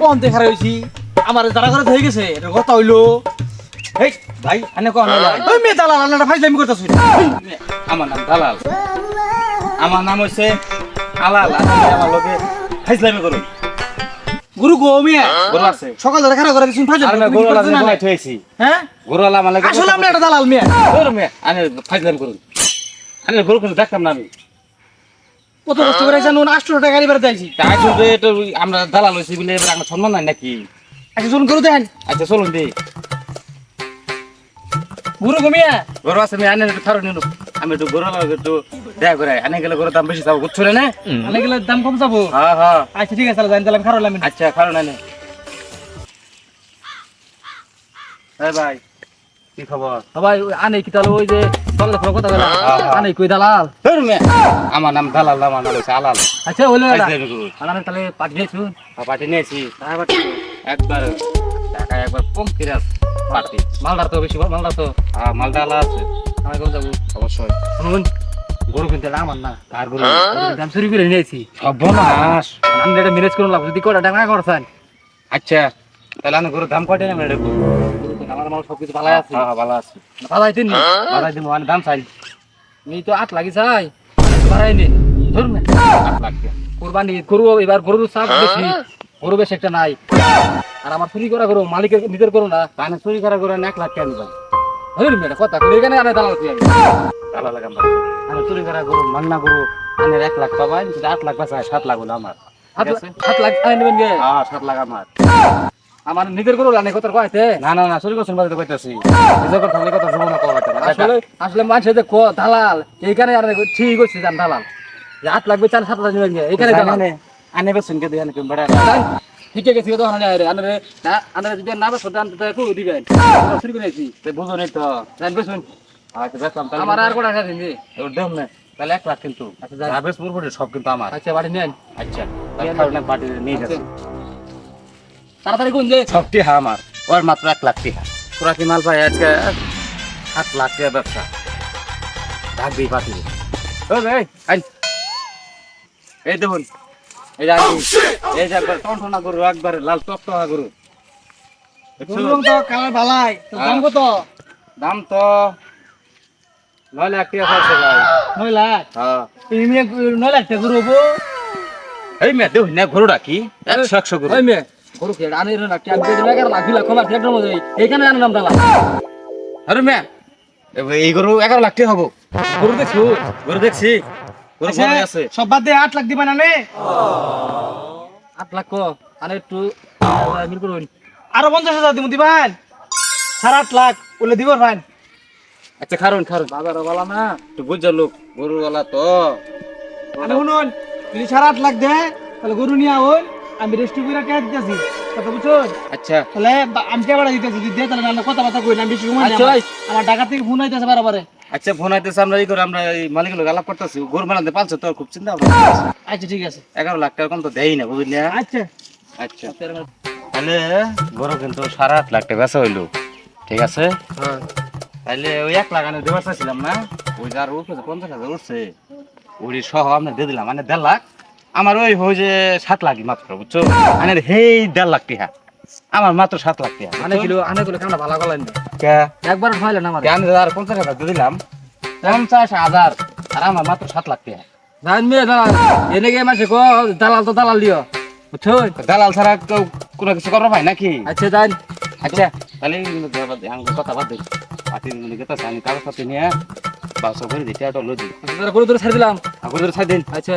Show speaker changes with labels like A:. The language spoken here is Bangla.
A: কোন দেখা রয়েছি আমার যারা করে হয়ে গেছে এটা কথা হইল।
B: এই ভাই আনে কো আনে লাই।
A: ওই মেয়ে দালাল আল্লাহটা ফাইজলামি করতেছি।
B: আমার নাম দালাল। আমার নাম হচ্ছে আলাল। আমার লোকে হাইজলামি করুন
A: গুরু গো মেয়ে।
B: গরু আছে।
A: সকাল ধরে খারাপ করে
B: আর
A: ফাইজলামি
B: আমি
A: তুমি কি
B: গরুওয়ালা
A: করছ না?
B: যে
A: নাই?
B: থুয়েছি
A: হ্যাঁ?
B: গরুওয়ালা আমার লাগে
A: আসলে আমরা দালাল মেয়ে।
B: গরু মেয়ে আনে ফাইজলামি করুন আনে গরু কিন্তু দেখতাম না আমি।
A: কত কষ্ট করে জানুন আটশো টাকা বেড়াতে আইছি।
B: তাই শুনতে এটা আমরা দালাল হয়েছি বলে এবার আমরা সম্মান নাই নাকি?
A: আচ্ছা শুনুন করে দেন
B: আচ্ছা চলুন দি।
A: গুরু গো মেয়ে।
B: গরু আছে আমি আনে থারো নিন আমি একটু গরুওয়ালা একটু দেখা করে আনে গেলে গরুর দাম বেশি যাব বুঝছ না
A: অনেক গেলে দাম কম যাব
B: হ্যাঁ হ্যাঁ।
A: আচ্ছা ঠিক আছে তাহলে জানি তাহলে আমি লাগবে না
B: আচ্ছা কারণ আনে এই ভাই কি খবর?
A: ভাই আনে কি তাহলে ওই যে সকালে ফোন কথা বলা।
B: হ্যাঁ, হ্যাঁ।
A: আনে কই দালাল?
B: ধর মে। আমার নাম দালাল আমার নাম আলাল।
A: আচ্ছা হইল আনারে তাহলে পাঠিয়েছু
B: পার্টি নিয়েছি। একবার টাকা একবার কম কিরাস পার্টি
A: মালদার তো বেশি মালদার তো।
B: হ্যাঁ মালদা আলা আছে।
A: আমি কোন যাব?
B: অবশ্যই।
A: শুনুন গরু কিনতে আমার না
B: কার গরু।
A: গরুর দাম চুরি করে নিয়েছি।
B: সর্বনাশ।
A: আমি এটা ম্যানেজ করুন লাগবে যদি কটা টাকা করছেন?
B: আচ্ছা তাহলে আমি গরুর দাম কয়টা নেবেন এটা
A: মাল ভালো আছে?
B: হ্যাঁ হ্যাঁ, ভালো আছে।
A: ভালো আইতেন নি?
B: বাড়াই মানে দাম চাই।
A: আমি তো আট লাগি চাই ধরুন না।
B: আট লাখ
A: কোরবানি গরু এবার গরুর চাপ বেশি। গরু বেশি একটা নাই। আর আমার চুরি করা গরু মালিকের নিজের গরু না।
B: তাহলে চুরি করা করে এক লাখ টাকা নিবেন
A: ধরুন এটা কথা কই এখানে আনে দালাল তুই
B: তাহলে লাগাম আমি চুরি করা গরু মান্না গরু আমি এক লাখ পাবাই আট লাখ বাঁচায় সাত লাখ হলো আমার।
A: নেবেন গে।
B: হ্যাঁ সাত লাখ আমার।
A: আমার নিজের গরু লানে কথা কইতে
B: না না না বাড়িতে কইতাছি। নিজের কথা কথা শুনো না? কবে
A: আসলে আসলে মানুষ যে কো দালাল এইখানে আর ঠিক হচ্ছে জান দালাল। আট লাগবে চার সাত নেবেন এইখানে দালাল।
B: আনে বেসুন কে কেন বড়া।
A: ঠিক আছে তো হানে আরে আনে না আনে যদি না বসো দান তো কো দিবেন। চুরি করে আইছি।
B: তে বুঝো নি তো।
A: জান
B: আচ্ছা বেসলাম তাহলে
A: আমার আর কোটা আছে দিন
B: ওর দেম না তাহলে এক লাখ কিন্তু।
A: আচ্ছা,
B: সব কিন্তু আমার।
A: আচ্ছা বাড়ি নেন।
B: আচ্ছা তাহলে নিয়ে যাচ্ছে।
A: তাড়াতাড়ি কোন যে
B: সবটি হ্যাঁ আমার। ওর মাত্র এক লাখ টাকা পুরা কি মাল পাই আজকে সাত লাখ টাকা ব্যবসা। ডাকবি আইন। এই দেখুন এই যে আইন এই যে একবার টনটনা গরু একবার লাল টকটকা গরু?
A: তো কালার ভালাই। দাম কত?
B: দাম তো নয় লাখ টাকা পড়ছে ভাই।
A: নয় লাখ?
B: হ্যাঁ।
A: এই নয় লাখ টাকা গরু
B: এই মেয়ে দেখুন না গরুটা কি? একশো একশো গরু।
A: মেয়ে। গরু কে আনে না কি আমি দেবে এগারো লাখ মধ্যে এইখানে নাম
B: আরে এই গরু এগারো লাখ টাকা হব।
A: গরু দেখছ?
B: গরু দেখছি। গরু বড় আছে।
A: সব বাদ আট লাখ দিবেন আনে। আট লাখ কো আনে একটু। মিল করুন আরও পঞ্চাশ হাজার দিব দিবেন? লাখ বলে দিব ভাই
B: আচ্ছা খারুন খারুন।
A: বাজার বলা না
B: একটু বুঝছ লোক গরুওয়ালা তো।
A: আরে শুনুন যদি সাড়ে আট লাখ দেয় তাহলে গরু নিয়ে আউন আমি রেস্টি করে টাকা দিতেছি। কথা বুঝছেন
B: আচ্ছা।
A: তাহলে বা- আমি কে বাড়া দিতেছি? যদি দেয় তাহলে কথা বার্তা কই না বেশি সময় নেই আমার। আমার টাকা থেকে ফোন হইতেছে বারবারে।
B: আচ্ছা ফোন আইতেছে আমরা এই করে আমরা এই মালিকের লোক আলাপ করতেছি। গরু বানাতে পারছ তোর খুব চিন্তা
A: আচ্ছা ঠিক আছে।
B: এগারো লাখ টাকা কম তো দেই না বুঝলি
A: আচ্ছা।
B: আচ্ছা। তাহলে গরু কিন্তু সাড়ে আট লাখ টাকা বেচা হইল। ঠিক আছে? তাহলে ওই এক লাখ আনে দেবার চাইছিলাম না? ওই যে আর উঠছে পঞ্চাশ হাজার উঠছে। ওই সহ আমরা দিয়ে দিলাম মানে দেড় লাখ। আমার ওই হয়ে যে সাত লাখই মাত্র বুঝছ? মানে হেই দেড় লাখ টাকা আমার মাত্র সাত লাখ টাকা
A: আনে কিলো আনে কিলো কামটা ভালো করলেন
B: কে?
A: একবার ফাইলেন আমার
B: আমি আর পঞ্চাশ হাজার দিয়ে দিলাম। পঞ্চাশ হাজার আর আমার মাত্র সাত লাখ টাকা
A: জান মেয়ে দালাল এনে গিয়ে মাসে কো দালাল তো দালাল দিও বুঝছ?
B: দালাল ছাড়া কোনো কিছু করার ভাই নাকি?
A: আচ্ছা জান
B: আচ্ছা তাহলে আমি কথা বাদ দিই পাতি গেতে আমি কাগজপত্র নিয়ে বাসা করে দিই টাটা লো দিই।
A: করে ধরে ছাড় দিলাম।
B: আগর ধরে ছাই দিন।
A: আচ্ছা।